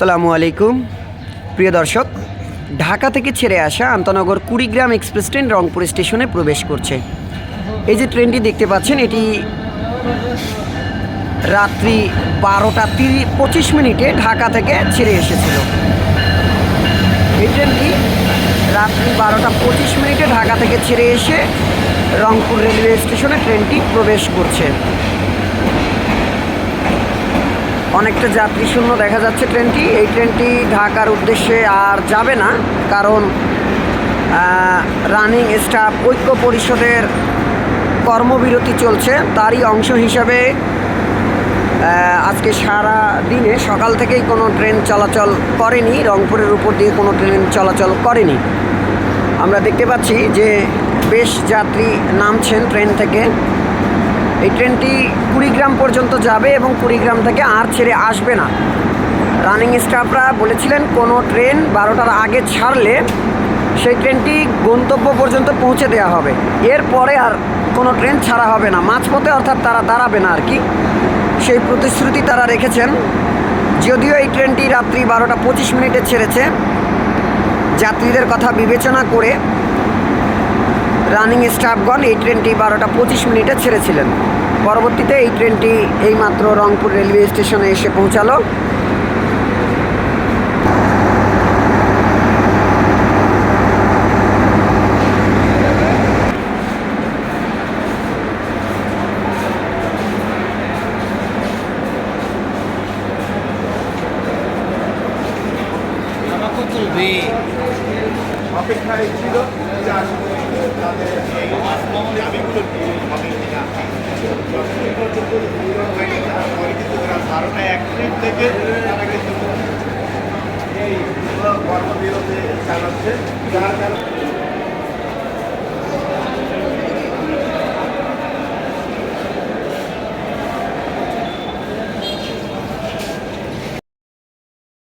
আসসালামু আলাইকুম। প্রিয় দর্শক, ঢাকা থেকে ছেড়ে আসা আন্তনগর কুড়িগ্রাম এক্সপ্রেস ট্রেন রংপুর স্টেশনে প্রবেশ করছে। এই যে ট্রেনটি দেখতে পাচ্ছেন, এটি রাত্রি বারোটা তিরিশ পঁচিশ মিনিটে ঢাকা থেকে ছেড়ে এসেছিল। এই ট্রেনটি রাত্রি বারোটা পঁচিশ মিনিটে ঢাকা থেকে ছেড়ে এসে রংপুর রেলওয়ে স্টেশনে ট্রেনটি প্রবেশ করছে। অনেকটা যাত্রী শূন্য দেখা যাচ্ছে ট্রেনটি। এই ট্রেনটি ঢাকার উদ্দেশ্যে আর যাবে না, কারণ রানিং স্টাফ ঐক্য পরিষদের কর্মবিরতি চলছে। তারই অংশ হিসাবে আজকে সারা দিনে সকাল থেকেই কোনো ট্রেন চলাচল করেনি। রংপুরের উপর দিয়ে কোনো ট্রেন চলাচল করেনি। আমরা দেখতে পাচ্ছি যে বেশ যাত্রী নামছেন ট্রেন থেকে। এই ট্রেনটি কুড়িগ্রাম পর্যন্ত যাবে এবং কুড়িগ্রাম থেকে আর ছেড়ে আসবে না। রানিং স্টাফরা বলেছিলেন, কোনো ট্রেন বারোটার আগে ছাড়লে সেই ট্রেনটি গন্তব্য পর্যন্ত পৌঁছে দেওয়া হবে। এরপরে আর কোনো ট্রেন ছাড়া হবে না। মাঝপথে অর্থাৎ তারা দাঁড়াবে না আর কি। সেই প্রতিশ্রুতি তারা রেখেছেন। যদিও এই ট্রেনটি রাত্রি বারোটা পঁচিশ মিনিটে ছেড়েছে, যাত্রীদের কথা বিবেচনা করে রানিং স্টাফগণ এই ট্রেনটি বারোটা পঁচিশ মিনিটে ছেড়েছিলেন। পরবর্তীতে এই ট্রেনটি এইমাত্র রংপুর রেলওয়ে স্টেশনে এসে পৌঁছালো। অপেক্ষায় ছিল বারোটা এক মিনিট থেকে তারা কিন্তু এই কর্মবিরতি চালাচ্ছে যার কারণে